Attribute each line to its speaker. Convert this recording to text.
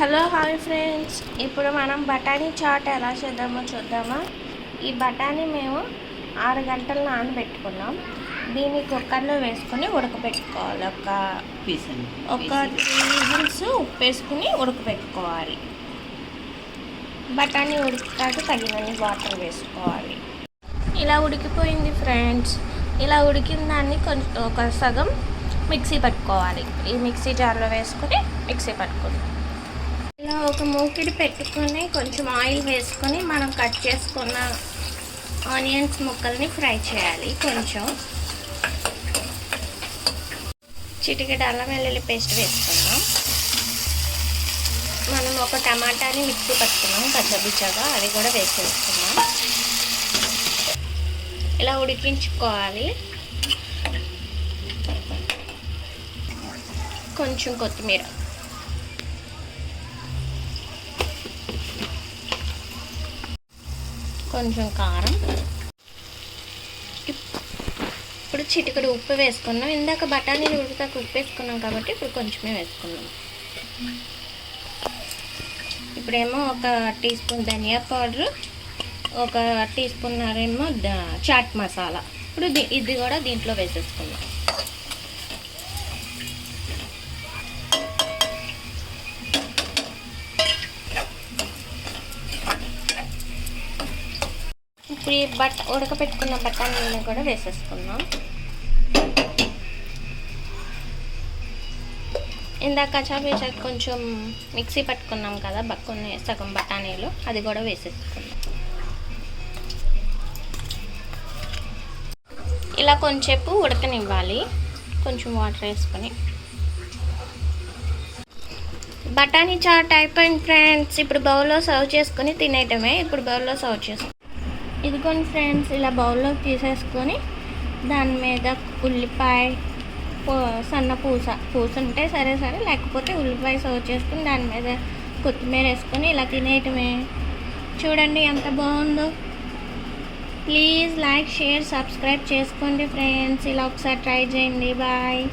Speaker 1: Hello hi friends. ఇప్పుడు మనం బఠానీ చాట్ ఎలా చేద్దామో చూద్దామా? ఈ బఠానీ మేము ఆరు గంటలు నానబెట్టుకున్నాం. దీన్ని కుక్కర్లో వేసుకొని ఉడకబెట్టుకోవాలి ఒక ఒక త్రీ విజిల్స్ ఉప్పు వేసుకుని ఉడకబెట్టుకోవాలి బఠానీ ఉడికాక తగినన్ని వాటర్ వేసుకోవాలి. ఇలా ఉడికిపోయింది ఫ్రెండ్స్. ఇలా ఉడికిన దాన్ని కొంచెం ఒక సగం మిక్సీ పట్టుకోవాలి. ఈ మిక్సీ జార్లో వేసుకొని మిక్సీ పట్టుకుందాం. ఇలా ఒక మూకిడి పెట్టుకొని కొంచెం ఆయిల్ వేసుకొని మనం కట్ చేసుకున్న ఆనియన్స్ ముక్కల్ని ఫ్రై చేయాలి కొంచెం. చిటికెడు అల్లం వెల్లుల్లి పేస్ట్ వేసుకున్నాం మనం ఒక టమాటాని మిక్సీ పట్టుకున్నాం కచ్చబిచ్చగా అది కూడా వేసేసుకున్నాం ఇలా ఉడికించుకోవాలి. కొంచెం కొత్తిమీర. కొంచెం కారం. ఇప్పుడు చిటికడు ఉప్పు వేసుకున్నాం. ఇందాక బఠానీలు ఉడికాక ఉప్పు వేసుకున్నాం కాబట్టి ఇప్పుడు కొంచెమే వేసుకున్నాం. ఇప్పుడేమో ఒక టీ స్పూన్ ధనియా పౌడర్ ఒక టీ స్పూన్ ఏమో చాట్ మసాలా. ఇప్పుడు ఇది కూడా దీంట్లో వేసేసుకున్నాం ఇప్పుడు ఈ బట్ ఉడకపెట్టుకున్న బఠానీలను కూడా వేసేసుకున్నాం ఇందాక కచాపేచా కొంచెం మిక్సీ పట్టుకున్నాం కదా కొన్ని సగం బఠానీలు అది కూడా వేసేసుకున్నాం ఇలా కొంచెంసేపు ఉడకనివ్వాలి. కొంచెం వాటర్ వేసుకొని. బఠానీ చాట్ అయిపోయింది ఫ్రెండ్స్. ఇప్పుడు బౌల్లో సర్వ్ చేసుకొని తినేయటమే. ఇప్పుడు బౌల్లో సర్వ్ చేసుకుంటాం ఇదిగోండి ఫ్రెండ్స్ ఇలా బౌల్లోకి తీసేసుకొని దాని మీద ఉల్లిపాయ పూ- సన్న పూస పూస ఉంటే సరే సరే లేకపోతే ఉల్లిపాయ సర్వ్ చేసుకుని దాని మీద కొత్తిమీర వేసుకొని ఇలా తినేయటమే. చూడండి ఎంత బాగుందో. ప్లీజ్ లైక్ షేర్ సబ్స్క్రైబ్ చేసుకోండి ఫ్రెండ్స్. ఇలా ఒకసారి ట్రై చేయండి. బాయ్.